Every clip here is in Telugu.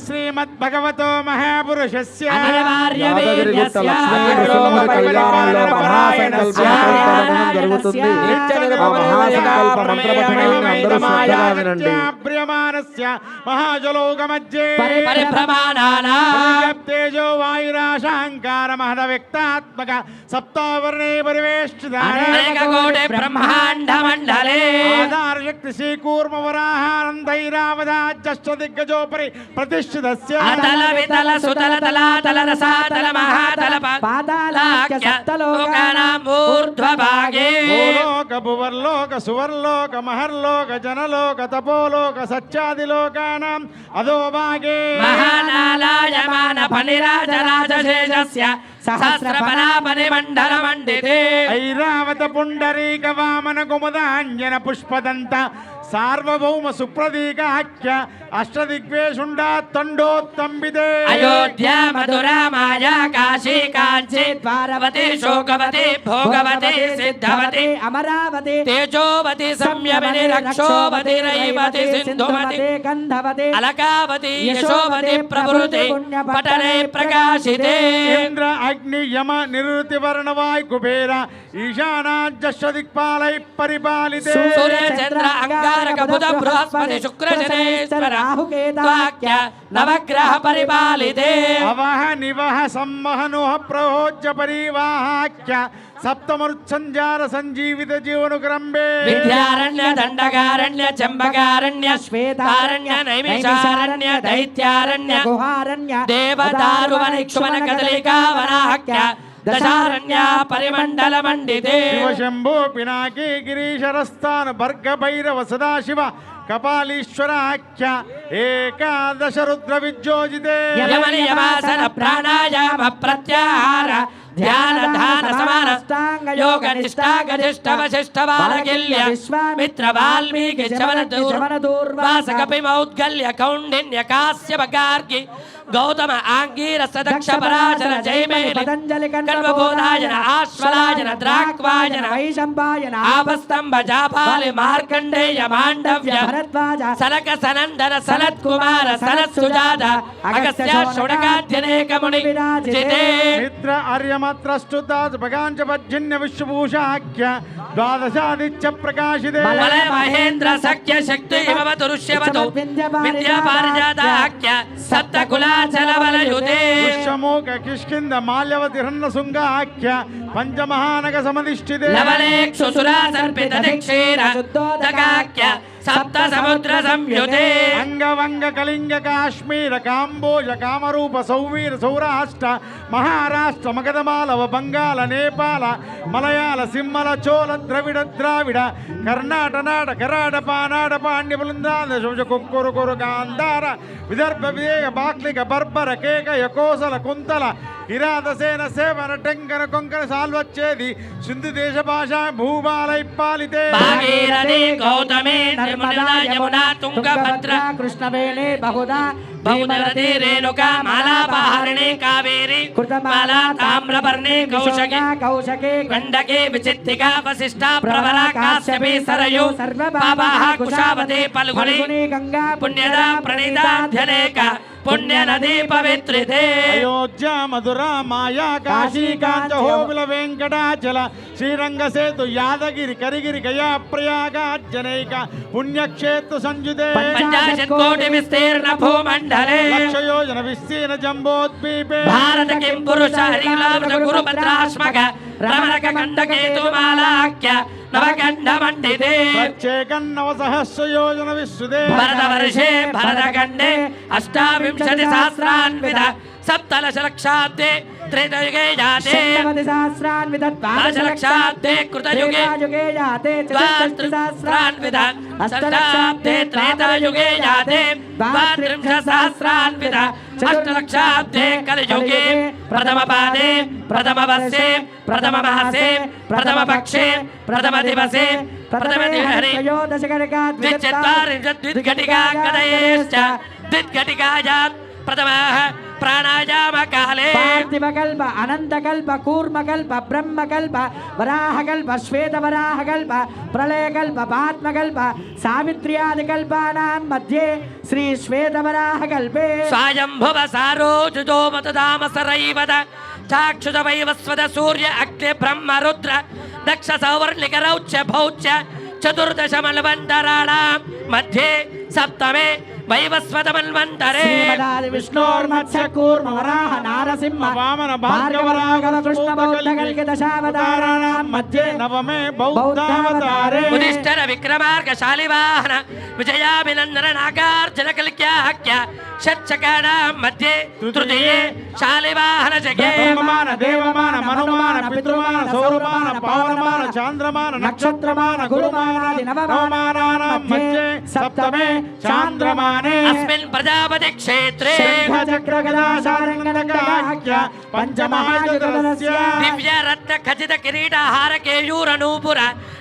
శ్రీమద్భగవతో మహాపురుషస్య. తేజో వాయురాశాంకార మహద వ్యక్తాత్మక సప్తావర్ణే పరివేష్టిత అనేకకోటి బ్రహ్మాండ మండలే ఆధార శక్తి శ్రీకూర్మ వరాహానందైరావదాజష్ట దిగ్గజోపరి ప్రతిష్ఠితస్య. అతల వితల సుతల తలాతల రసాతల మహాతల పాతాళాఖ్య లోకానాం ఊర్ధ్వభాగే. భూలోక భువర్లోక సువర్లోక మహర్లోక జనలోక తపోలోక సత్యాదిలోకానాం అధోభాగే. మహానాలాయమాన ఫణిరాజ రాజశేషస్య సహస్రఫలాపని మండల మండితే ఐరావత పుండరీక వామన కుముదాంజన పుష్పదంత సార్వభౌమ సుప్రదీకాఖ్య అష్టదిగ్వేషుండా తండోత్తంబిదే అయోధ్య మధురా మాయా కాశీ కాంచీ ద్వారవతి శోకవతి భోగవతి సిద్ధవతి అమరావతి తేజోవతి సంయమని రక్షోవతి రైవతి సింధుమతి గంధవతి అలకావతి యశోవతి ప్రవృతి పటనే ప్రకాశితే ఇంద్ర అగ్ని యమ నిరుతి వర్ణ వాయు కుబేర ఈశానాజష్ట దిక్పాలై పరిపాలితే సూర్య చంద్ర అంగారక బుధ బృహస్పతి శుక్ర శనేశ్వర వాక్య నవగ్రహ పరిపాలితే అవహ నివహ సంవహనుహ ప్రహోజ్య పరివాహాఖ్య సప్తమరుత్సంజార సంజీవిత జీవనుగ్రంబే విద్యారణ్య దండకారణ్య చంబకారణ్య శ్వేతారణ్య నైమిషారణ్య దైత్యారణ్య గుహారణ్య దేవదారువనిక్షుమన కదలికా వనాహక్య దశారణ్య పరిమండల మండితే శివశంభో పినాకి గిరీశరస్థాన భర్గ భైరవ సదాశివ కపాలీశ్వరాఖ్య ఏకాదశ రుద్ర విజ్యోజితే యమని యమాసన ప్రాణాయామ ప్రత్యాహార ధ్యాన ధాన సమాన యోగ బాలకిల్య మిత్ర వాల్మీకి దూర్వాస కపి మౌద్గల్య కౌండిన్య కాశ్యప గార్గి గౌతమ ఆంగీరస దక్ష పరాశర జయమేలి పతంజలి కల్వబోధాయన ఆశ్వలాయన ద్రాక్వాయన వైశంపాయన ఆపస్తంభ జాపాలి మార్కండేయ మాండవ్య భరద్వాజ సనక సనందన సనత్ కుమార సనత్ సుజాత అగస్త్య షుడకాధ్యనేక ముని జితే మిత్ర ఆర్యమత్రస్తుతాజ్ భగాంచ పర్జన్య విశ్వభూషాఖ్య ద్వాదశాదిత్య ప్రకాశితే మలయ మహేంద్ర సఖ్య శక్తి ఇమవతు ఋష్యవతు విద్యా పారిజాతాఖ్య సప్త కులాచల వలయుతే పుష్యమోక కిష్కింద మాల్యవతి హన్న శృంగాఖ్య పంచమహానగ సమధిష్ఠితే. లవలేక్షు సురా సర్పిత దిక్షీర శుద్ధోదకాఖ్య. సప్త సముద్ర సంయుతే. అంగవంగ కళింగ కాశ్మీర కాంబోజ కామరూప సౌవీర సౌరాష్ట్ర మహారాష్ట్ర మగధమాలవ బంగాళ నేపాల మలయాళ సింహల చోళ ద్రవిడ ద్రావిడ కర్ణాట నాట కరాడ పానాడ పాండ్య బృందాద శుభ కుక్కురు కురు గాంధార విదర్భ విదేయ బాక్లిక బర్బర కేకయ కోసల కుంతల కిరాతసేన సేవన టెంకన కొంకణ సాల్వచ్చేది సింధు దేశ భాష భూబాలై పాలితే భాగీరథి గౌతమి నర్మదా యమునా తుంగభద్ర కృష్ణవేణి బహుదా భౌనరథి రేణుక మాలాపహారిణి కావేరి మాలా తామ్రపర్ణి కౌశకి కౌశకే గండకి విచిత్తిక వశిష్ట ప్రవర కాశ్యపి సరయు పాపాహ కుశావతి పల్గుని గంగా పుణ్యద ప్రణీతాధ్యనేక పుణ్య నదీ పవిత్రితే అయోధ్య మధుర మాయా కాశీ కాంచ హోబిల వెంకటాచల శ్రీరంగ సేతు యాదగిరి కరిగిరి గయా ప్రయాగార్జనైక పుణ్యక్షేత్ర సంజుదే. పంచాశత్ కోటి విస్తీర్ణ భూమండలే. లక్ష యోజన విస్తీర్ణ జంబోద్వీపే. భారత కిం పురుష హరిలాభ గురు భద్రాశ్మక రమణక కండకేతు మాలాఖ్య నవకండ మండితే ప్రత్యేకన్నవ సహస్ర యోజన విశ్రుదే భరత వర్షే భరతఖండే అష్టావింశతి సహస్రాన్విత సప్తదశ లక్షాబ్దే त्रेतयुगे जाते सहस्रान् विदत्वादशलक्षाब्दे कृतयुगे युगे जाते द्वात्रिसहस्रान् विदत् अष्टलक्षाब्दे त्रेतयुगे जाते द्वात्रिंशसहस्रान् विदत्। अष्टलक्षाब्दे कलयुगे प्रथमपादे प्रथमवर्षे प्रथममासे प्रथमपक्षे प्रथमदिवसे प्रथमदिवहरियोदशघटिका द्विचत्वारिंशत् कदयेश्च द्विघटिकायात् प्रथमाः దిహరి ద్విచత్వారింశద్విద్ఘటికా గదయేశ్చ ద్విద్ఘటికాయాత్ ప్రథమः ప్రాణాయామ కాలే పార్థివకల్ప అనంతకల్ప కూర్మకల్ప బ్రహ్మకల్ప వరాహకల్ప శ్వేతవరాహకల్ప ప్రళయకల్ప పాత్మకల్ప సావిత్ర్యాదికల్పానాం మధ్యే శ్రీ శ్వేతవరాహకల్పే స్వయంభువ సారోజుజో మతదామసరైవద చాక్షుష వైవస్వద సూర్య అగ్ని బ్రహ్మ రుద్ర దక్ష సౌవర్ణిక రౌచ్య భౌచ్య చతుర్దశ మన్వంతరాణాం మధ్యే సప్తమే वैवस्वतमन्वन्तरे विष्णोर्मत्सकूर्मवराह नारसिंह वामन भार्गवरागल कृष्णबौद्धकल्किदशावताराणां मध्ये नवमे नागार्जुन कल्क्याख्य षट्चकाणां मध्ये तृतीये शालिवाहन जगे देवमान मनुमान पितृमान सौरमान पावन చాంద్రమాన నక్షత్రమాన గురుమానాది నవమానానాం మధ్యే సప్తమే చాంద్రమానే. అస్మిన్ ప్రజాపతి క్షేత్రే. శంఖచక్రగదాశారంగనకాఖ్య పంచమహాయుధరస్య దివ్య రత్న ఖచిత కిరీటహార కేయూర నూపుర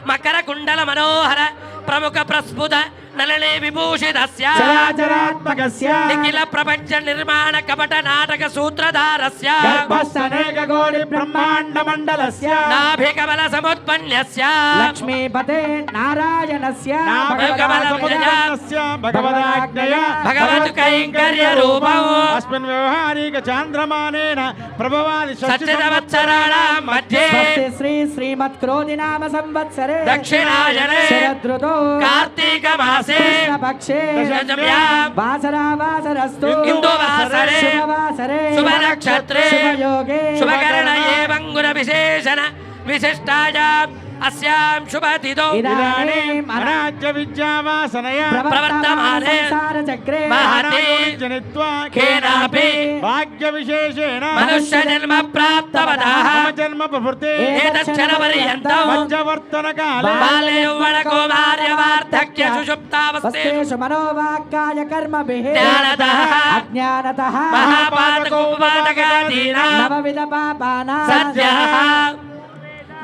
మకర కుండల మనోహర ప్రముఖ ప్రస్ఫుట నళనే విభూషితస్య చరాచరాత్మకస్య. నిఖిల ప్రపంచ నిర్మాణ కపట నాటక సూత్రధారస్య. గర్భస్థనేక కోటి బ్రహ్మాండ మండలస్య. నాభికమల సముత్పన్యస్య. లక్ష్మీపతే నారాయణస్య. భగవద్గమనస్య భగవదాజ్ఞయ. భగవత్ కైంకర్య రూపం. అస్మిన్ వ్యవహారిక చాంద్రమానేన ప్రభవాది సత్యవత్సరాణాం మధ్యే. శ్రీ శ్రీమత్ క్రోధి నామ సంవత్సరే. దక్షిణాయనే. శరదృతో. కార్తీక మాసే కృష్ణపక్షే. దశమ్యాం వాసరా వాసరస్తు. ఇందువాసరే శుభవాసరే. శుభ నక్షత్రే శుభయోగే శుభకరణ. ఏవంగుణ విశేషణ విశిష్టాయాం అస్యాం శుభతిథౌ ఇదానీం विशिष्टायाम् अस्यां शुभतिदौ इदानीम् अनाज्य विद्यावासनया प्रवर्तमाने संसारचक्रे महते जनित्वा केनापि भाग्यविशेषेण मनुष्यजन्म प्राप्तवदाः जन्म प्रभृते एतच्छरपर्यन्तं पञ्चवर्तनकाले बाले यौवनकुमार्यवार्धक्य सुषुप्तावस्थेषु मनोवाक्काय कर्मभिः ज्ञानतः अज्ञानतः महापातकोपातकादीनां नवविधपापानां सद्यः